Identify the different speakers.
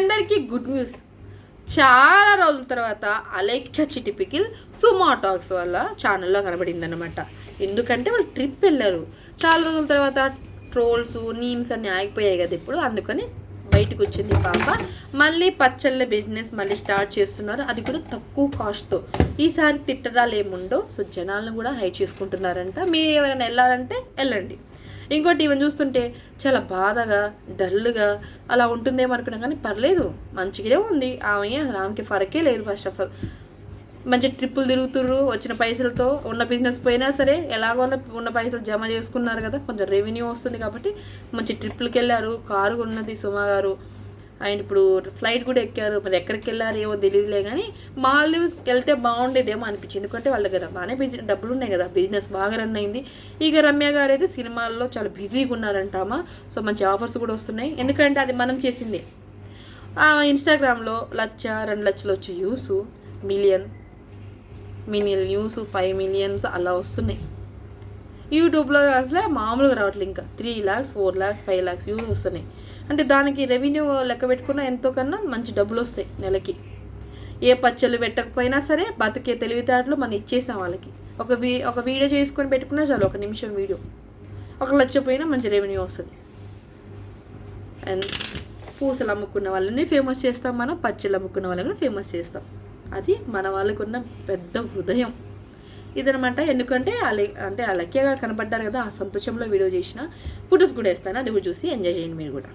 Speaker 1: అందరికీ good news. చాలా రోజుల తర్వాత అలైక్య చిటిపికిల్ సుమా టాక్స్ వల్ల ఛానల్లో కనబడింది అనమాట ఎందుకంటే వాళ్ళు ట్రిప్ వెళ్ళారు. చాలా రోజుల తర్వాత ట్రోల్స్ నీమ్స్ అన్నీ ఆగిపోయాయి కదా ఇప్పుడు. అందుకని బయటకు వచ్చింది పాప. మళ్ళీ పచ్చళ్ళ బిజినెస్ మళ్ళీ స్టార్ట్ చేస్తున్నారు. అది కూడా తక్కువ కాస్ట్తో. ఈసారి తిట్టడాలు ఏముండో సో జనాలను కూడా హైట్ చేసుకుంటున్నారంట. మీరు ఎవరైనా వెళ్ళాలంటే వెళ్ళండి. ఇంకోటి ఈవెన్ చూస్తుంటే చాలా బాధగా డల్గా అలా ఉంటుందేమో అనుకున్నాం కానీ పర్లేదు మంచిగానే ఉంది. ఆమె అసలు ఆమెకి ఫరకే లేదు ఫస్ట్ ఆఫ్ ఆల్ మంచి ట్రిప్పులు తిరుగుతుర్రు వచ్చిన పైసలతో ఉన్న బిజినెస్ పోయినా సరే ఎలాగో ఉన్న ఉన్న పైసలు జమ చేసుకున్నారు కదా కొంచెం రెవెన్యూ వస్తుంది కాబట్టి మంచి ట్రిప్పులకి వెళ్ళారు. కారు ఉన్నది సుమా గారు. ఆయన ఇప్పుడు ఫ్లైట్ కూడా ఎక్కారు మరి ఎక్కడికి వెళ్ళారు ఏమో తెలియదులే కానీ మాల్దీవ్స్కి వెళ్తే బాగుండేదేమో అనిపించింది. ఎందుకంటే వాళ్ళ దగ్గర బాగానే బిజినెస్ డబ్బులు ఉన్నాయి కదా బిజినెస్ బాగా రన్ అయింది. ఇక రమ్య గారు అయితే సినిమాల్లో చాలా బిజీగా ఉన్నారంటామా? సో మంచి ఆఫర్స్ కూడా వస్తున్నాయి. ఎందుకంటే అది మనం చేసింది. ఇన్స్టాగ్రామ్లో లచ్చ రెండు లక్షలు వచ్చే views million million news five millions అలా వస్తున్నాయి. యూట్యూబ్లో అసలు మామూలుగా రావట్లేదు ఇంకా. Three lakhs four lakhs five lakhs views వస్తున్నాయి. అంటే దానికి రెవెన్యూ లెక్క పెట్టుకున్న ఎంతో కన్నా మంచి డబ్బులు వస్తాయి నెలకి. ఏ పచ్చళ్ళు పెట్టకపోయినా సరే బతికే తెలివితేటలు మనం ఇచ్చేసాం వాళ్ళకి. ఒక వీ ఒక వీడియో చేసుకొని పెట్టుకున్నా చాలు ఒక నిమిషం వీడియో. ఒక లక్ష పోయినా మంచి రెవెన్యూ వస్తుంది. అండ్ పూసలు అమ్ముకున్న వాళ్ళని ఫేమస్ చేస్తాం మనం పచ్చళ్ళు అమ్ముకున్న వాళ్ళని కూడా ఫేమస్ చేస్తాం. అది మన వాళ్ళకున్న పెద్ద హృదయం. ఇదనమాట. ఎందుకంటే అలె అంటే అలక్య గారు కనపడ్డారు కదా ఆ సంతోషంలో వీడియో చేసిన. ఫొటోస్ కూడా వేస్తాను అది కూడా చూసి ఎంజాయ్ చేయండి మీరు కూడా.